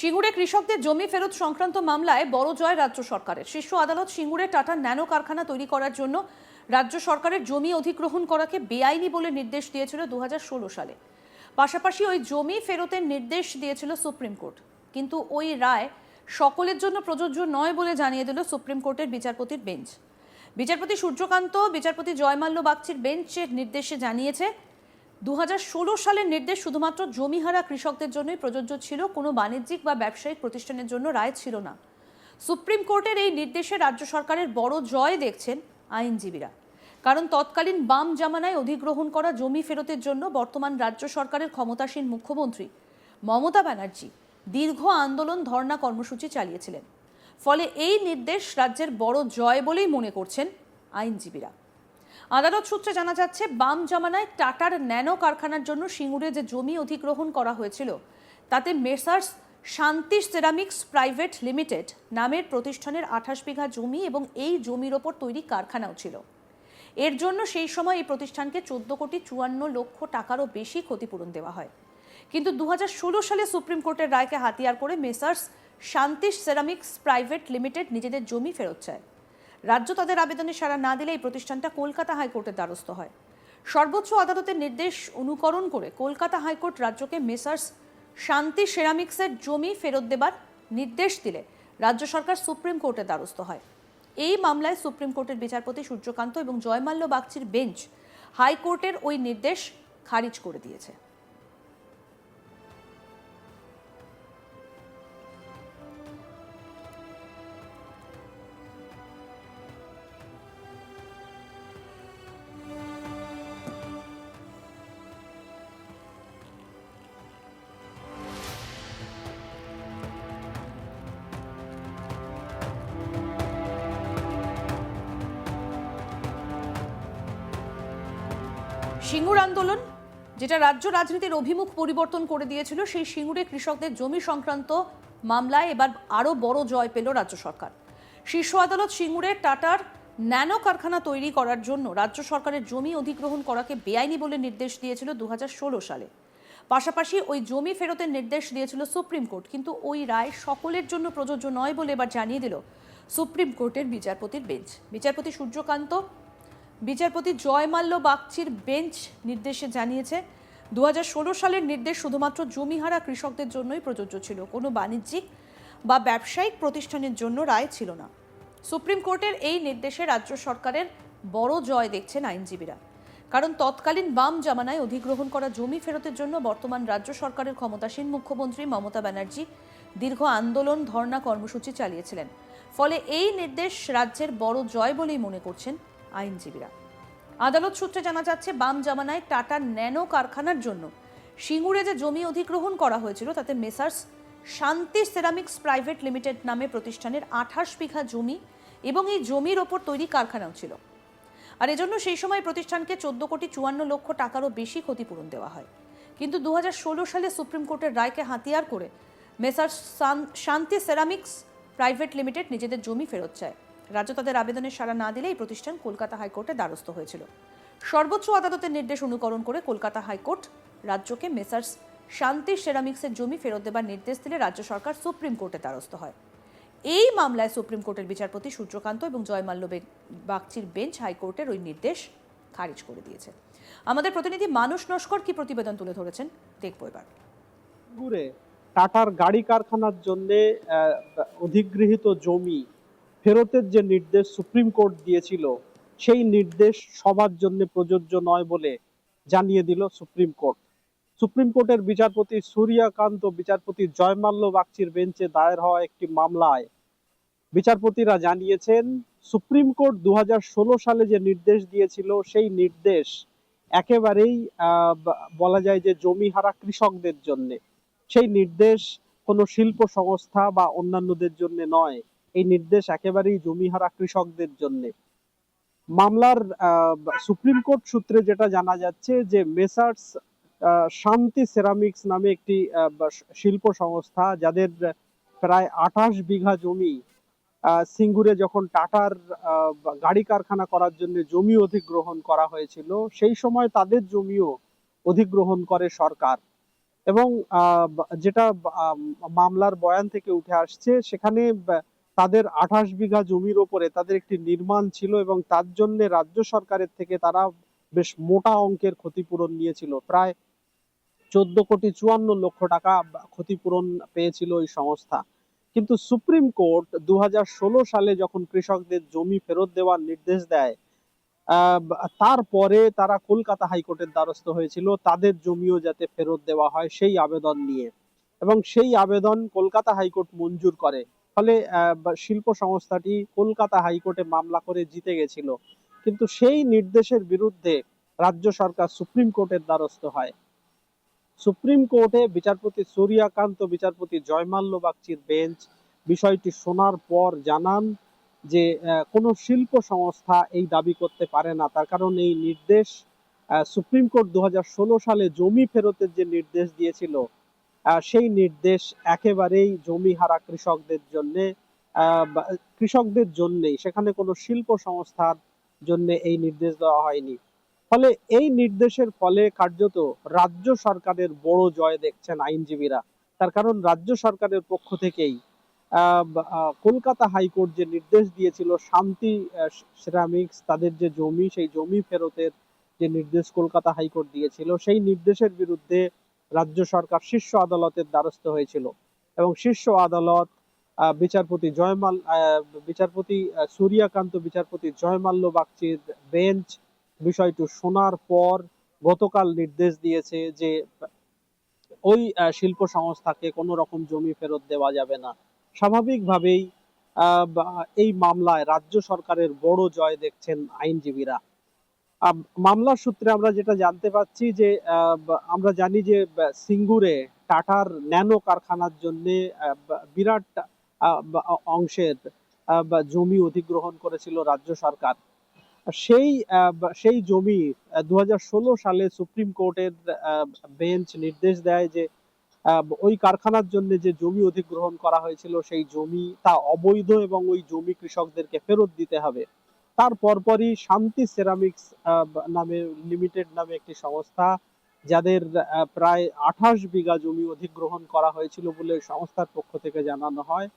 সিঙ্গুরে কৃষকদের জমি ফেরত সংক্রান্ত মামলায় বড় জয় রাজ্য সরকারের। শীর্ষ আদালত সিঙ্গুরে টাটা ন্যানো কারখানা তৈরি করার জন্য রাজ্য সরকারের জমি অধিগ্রহণ করাকে বেআইনি বলে নির্দেশ দিয়েছিল দু হাজার ষোলো সালে। পাশাপাশি ওই জমি ফেরতের নির্দেশ দিয়েছিল সুপ্রিম কোর্ট। কিন্তু ওই রায় সকলের জন্য প্রযোজ্য নয় বলে জানিয়ে দিল সুপ্রিম কোর্টের বিচারপতির বেঞ্চ। বিচারপতি সূর্যকান্ত, বিচারপতি জয়মাল্য বাগচির বেঞ্চের নির্দেশে জানিয়েছে দু হাজার ষোলো সালের নির্দেশ শুধুমাত্র জমিহারা কৃষকদের জন্যই প্রযোজ্য ছিল, কোনো বাণিজ্যিক বা ব্যবসায়িক প্রতিষ্ঠানের জন্য রায় ছিল না। সুপ্রিম কোর্টের এই নির্দেশে রাজ্য সরকারের বড় জয় দেখছেন আইনজীবীরা। কারণ তৎকালীন বাম জামানায় অধিগ্রহণ করা জমি ফেরতের জন্য বর্তমান রাজ্য সরকারের ক্ষমতাসীন মুখ্যমন্ত্রী মমতা ব্যানার্জি দীর্ঘ আন্দোলন ধর্ণা কর্মসূচি চালিয়েছিলেন। ফলে এই নির্দেশ রাজ্যের বড় জয় বলেই মনে করছেন আইনজীবীরা। আদালত সূত্রে জানা যাচ্ছে, বাম জামানায় টাটার ন্যানো কারখানার জন্য সিঙ্গুরে যে জমি অধিগ্রহণ করা হয়েছিল, তাতে মেসার্স শান্তি সেরামিক্স প্রাইভেট লিমিটেড নামের প্রতিষ্ঠানের আঠাশ বিঘা জমি এবং এই জমির ওপর তৈরি কারখানাও ছিল। এর জন্য সেই সময় এই প্রতিষ্ঠানকে চোদ্দ কোটি চুয়ান্ন লক্ষ টাকারও বেশি ক্ষতিপূরণ দেওয়া হয়। কিন্তু দু হাজার ষোলো সালে সুপ্রিম কোর্টের রায়কে হাতিয়ার করে মেসার্স শান্তি সেরামিক্স প্রাইভেট লিমিটেড নিজেদের জমি ফেরত চায়। রাজ্য তাদের আবেদনে সাড়া না দিলে এই প্রতিষ্ঠানটা কলকাতা হাইকোর্টের দ্বারস্থ হয়। সর্বোচ্চ আদালতের নির্দেশ অনুকরণ করে কলকাতা হাইকোর্ট রাজ্যকে মেসার্স শান্তি সেরামিক্সের জমি ফেরত দেবার নির্দেশ দিলে রাজ্য সরকার সুপ্রিম কোর্টের দ্বারস্থ হয়। এই মামলায় সুপ্রিম কোর্টের বিচারপতি সূর্যকান্ত এবং জয়মাল্য বাগচির বেঞ্চ হাইকোর্টের ওই নির্দেশ খারিজ করে দিয়েছে। সিঙ্গুর আন্দোলন, যেটা রাজ্য রাজনীতির অভিমুখ পরিবর্তন করে দিয়েছিল, সেই সিঙ্গুরে কৃষকদের জমি সংক্রান্ত মামলায় এবার আরও বড় জয় পেল রাজ্য সরকার। শীর্ষ আদালত সিঙ্গুরে টাটার ন্যানো কারখানা তৈরি করার জন্য রাজ্য সরকারের জমি অধিগ্রহণ করাকে বেআইনি বলে নির্দেশ দিয়েছিল দু হাজার ষোলো সালে। পাশাপাশি ওই জমি ফেরতের নির্দেশ দিয়েছিল সুপ্রিম কোর্ট, কিন্তু ওই রায় সকলের জন্য প্রযোজ্য নয় বলে এবার জানিয়ে দিল সুপ্রিম কোর্টের বিচারপতির বেঞ্চ। বিচারপতি সূর্যকান্ত বিচারপতি জয়মাল্য বাগচির বেঞ্চ নির্দেশে জানিয়েছে দু হাজার ষোলো সালের নির্দেশ শুধুমাত্র জমিহারা কৃষকদের জন্যই প্রযোজ্য ছিল। কোনো বাণিজ্যিক বা ব্যবসায়িক প্রতিষ্ঠানের জন্য রায় ছিল না। সুপ্রিম কোর্টের এই নির্দেশে রাজ্য সরকারের বড় জয় দেখছেন আইনজীবীরা। কারণ তৎকালীন বাম জামানায় অধিগ্রহণ করা জমি ফেরতের জন্য বর্তমান রাজ্য সরকারের ক্ষমতাসীন মুখ্যমন্ত্রী মমতা ব্যানার্জি দীর্ঘ আন্দোলন ধর্ণা কর্মসূচি চালিয়েছিলেন। ফলে এই নির্দেশ রাজ্যের বড় জয় বলেই মনে করছেন আইনজীবীরা। আদালত সূত্রে জানা যাচ্ছে, বাম জামানায় টাটা ন্যানো কারখানার জন্য সিঙ্গুরে যে জমি অধিগ্রহণ করা হয়েছিল, তাতে মেসার্স শান্তি সেরামিক্স প্রাইভেট লিমিটেড নামে প্রতিষ্ঠানের আঠাশ বিঘা জমি এবং এই জমির ওপর তৈরি কারখানাও ছিল। আর এজন্য সেই সময় প্রতিষ্ঠানকে চোদ্দ কোটি চুয়ান্ন লক্ষ টাকারও বেশি ক্ষতিপূরণ দেওয়া হয়। কিন্তু দু হাজার ষোলো সালে সুপ্রিম কোর্টের রায়কে হাতিয়ার করে মেসার্স শান্তি সেরামিক্স প্রাইভেট লিমিটেড নিজেদের জমি ফেরত চায়। রাজ্য তাদের আবেদনের সাড়া না দিলে এই প্রতিষ্ঠান কলকাতা হাইকোর্টে দ্বারস্থ হয়েছিল। সর্বোচ্চ আদালতের নির্দেশ অনুকরণ করে কলকাতা হাইকোর্ট রাজ্যকে মেসার্স শান্তি সেরামিক্সের জমি ফেরত দেবার নির্দেশ দিলে রাজ্য সরকার সুপ্রিম কোর্টে দ্বারস্থ হয়। এই মামলায় সুপ্রিম কোর্টের বিচারপতি সূর্যকান্ত এবং জয়মাল্য বাগচির বেঞ্চ হাইকোর্টের ওই নির্দেশ খারিজ করে দিয়েছে। আমাদের প্রতিনিধি মানুষ নস্কর কি প্রতিবেদন তুলে ধরেছেন দেখব এবার। টাটার গাড়ি কারখানার জন্য অধিগৃহীত জমি ফেরতের যে নির্দেশ সুপ্রিম কোর্ট দিয়েছিল, সেই নির্দেশ সবার জন্য প্রযোজ্য নয় বলে জানিয়ে দিল সুপ্রিম কোর্ট। সুপ্রিম কোর্টের বিচারপতি সূর্যকান্ত, বিচারপতি জয়মাল্য বাগচির বেঞ্চে দায়ের হওয়া একটি মামলায় বিচারপতিরা জানিয়েছেন, সুপ্রিম কোর্ট দু হাজার ষোলো সালে যে নির্দেশ দিয়েছিল, সেই নির্দেশ একেবারেই বলা যায় যে জমি হারা কৃষকদের জন্য। সেই নির্দেশ কোনো শিল্প সংস্থা বা অন্যান্যদের জন্য নয়। এই নির্দেশ একেবারেই জমিহারা কৃষকদের জন্য। মামলার সুপ্রিম কোর্ট সূত্রে যেটা জানা যাচ্ছে যে মেসার্স শান্তি সেরামিক্স নামে একটি শিল্প সংস্থা যাদের প্রায় আঠাশ বিঘা জমি সিঙ্গুরে যখন টাটার গাড়ি কারখানা করার জন্য জমি অধিগ্রহণ করা হয়েছিল, সেই সময় তাদের জমিও অধিগ্রহণ করে সরকার। এবং যেটা মামলার বয়ান থেকে উঠে আসছে, সেখানে তাদের আঠাশ বিঘা জমির ওপরে তাদের একটি নির্মাণ ছিল এবং তার জন্য রাজ্য সরকারের থেকে তারা বেশ মোটা অঙ্কের ক্ষতিপূরণ নিয়েছিল। প্রায় চোদ্দ কোটি চুয়ান্ন লক্ষ টাকা ক্ষতিপূরণ পেয়েছিল ওই সংস্থা। কিন্তু সুপ্রিম কোর্ট দু হাজার ষোলো সালে যখন কৃষকদের জমি ফেরত দেওয়ার নির্দেশ দেয় তারপরে তারা কলকাতা হাইকোর্টের দ্বারস্থ হয়েছিল। তাদের জমিও যাতে ফেরত দেওয়া হয় সেই আবেদন নিয়ে। এবং সেই আবেদন কলকাতা হাইকোর্ট মঞ্জুর করে। ফলে শিল্প সংস্থাটি কলকাতা হাইকোর্টে মামলা করে জিতে গেছিল। কিন্তু সেই নির্দেশের বিরুদ্ধে রাজ্য সরকার সুপ্রিম কোর্টের দ্বারস্থ হয়। সুপ্রিম কোর্টে বিচারপতি সূর্যকান্ত, বিচারপতি জয়মাল্য বাগচির বেঞ্চ বিষয়টি শোনার পর জানান যে কোনো শিল্প সংস্থা এই দাবি করতে পারে না। তার কারণ এই নির্দেশ সুপ্রিম কোর্ট দু হাজার ষোলো সালে জমি ফেরতের যে নির্দেশ দিয়েছিল সেই নির্দেশ একেবারেই জমি হারা কৃষকদের জন্য কৃষকদের জন্যই, সেখানে কোনো শিল্প সংস্থার জন্য এই নির্দেশ দেওয়া হয়নি। ফলে এই নির্দেশের ফলে কার্যত রাজ্য সরকারের বড় জয় দেখছেন আইনজীবীরা। তার কারণ রাজ্য সরকারের পক্ষ থেকেই কলকাতা হাইকোর্ট যে নির্দেশ দিয়েছিল, শান্তি সিরামিক্স তাদের যে জমি, সেই জমি ফেরতের যে নির্দেশ কলকাতা হাইকোর্ট দিয়েছিল, সেই নির্দেশের বিরুদ্ধে রাজ্য সরকার শীর্ষ আদালতের দ্বারস্থ হয়েছিল। এবং শীর্ষ আদালত বিচারপতি জয়মাল বিচারপতি সূর্যকান্ত বিচারপতি জয়মাল্য বাগচির বেঞ্চ বিষয়টি শোনার পর গতকাল নির্দেশ দিয়েছে যে, ওই শিল্প সংস্থাকে কোনো রকম জমি ফেরত দেওয়া যাবে না। স্বাভাবিকভাবেই এই মামলায় রাজ্য সরকারের বড় জয় দেখছেন আইনজীবীরা। মামলার সূত্রে আমরা যেটা জানতে পাচ্ছি যে আমরা জানি যে সিঙ্গুরে টাটার ন্যানো কারখানার জন্য বিরাট অংশের জমি অধিগ্রহণ করেছিল রাজ্য সরকার। সেই সেই জমি দু হাজার ষোলো সালে সুপ্রিম কোর্টের বেঞ্চ নির্দেশ দেয় যে ওই কারখানার জন্য যে জমি অধিগ্রহণ করা হয়েছিল, সেই জমি তা অবৈধ এবং ওই জমি কৃষকদেরকে ফেরত দিতে হবে। তার পরপরই শান্তি সেরামিক্স নামে লিমিটেড নামে একটি সংস্থা, যাদের প্রায় আঠাশ বিঘা জমি অধিগ্রহণ করা হয়েছিল বলে সংস্থার পক্ষ থেকে জানানো হয়।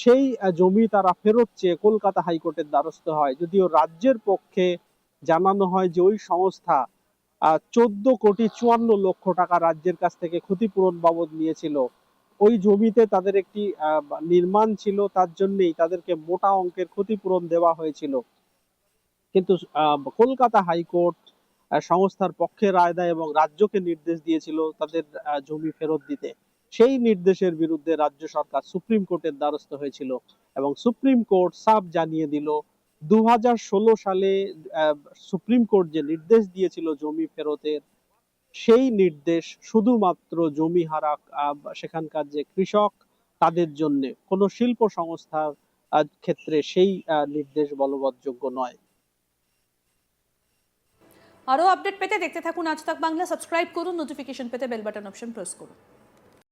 সেই জমি তারা ফেরত চেয়ে কলকাতা হাইকোর্টের দ্বারস্থ হয়। যদিও রাজ্যের পক্ষে জানানো হয় যে ওই সংস্থা চোদ্দ কোটি চুয়ান্ন লক্ষ টাকা রাজ্যের কাছ থেকে ক্ষতিপূরণ বাবদ নিয়েছিল। ওই জমিতে তাদের একটি নির্মাণ ছিল, তার জন্যই তাদেরকে মোটা অঙ্কের ক্ষতিপূরণ দেওয়া হয়েছিল। কিন্তু কলকাতা হাইকোর্ট সংস্থার পক্ষে রায় দেয় এবং রাজ্যকে নির্দেশ দিয়েছিল তাদের জমি ফেরত দিতে। সেই নির্দেশের বিরুদ্ধে রাজ্য সরকার সুপ্রিম কোর্টের দ্বারস্থ হয়েছিল এবং সুপ্রিম কোর্ট সাফ জানিয়ে দিল দু হাজার ষোলো সালে সুপ্রিম কোর্ট যে নির্দেশ দিয়েছিল জমি ফেরতের সেই নির্দেশ শুধুমাত্র জমি হারা সেখানকার যে কৃষক, তাদের জন্য। কোনো শিল্প সংস্থার ক্ষেত্রে সেই নির্দেশ বলবৎযোগ্য নয়। আরও আপডেট পেতে দেখতে থাকুন আজ তাক বাংলা। সাবস্ক্রাইব করুন, নোটিফিকেশন পেতে বেল বাটন অপশন প্রেস করুন।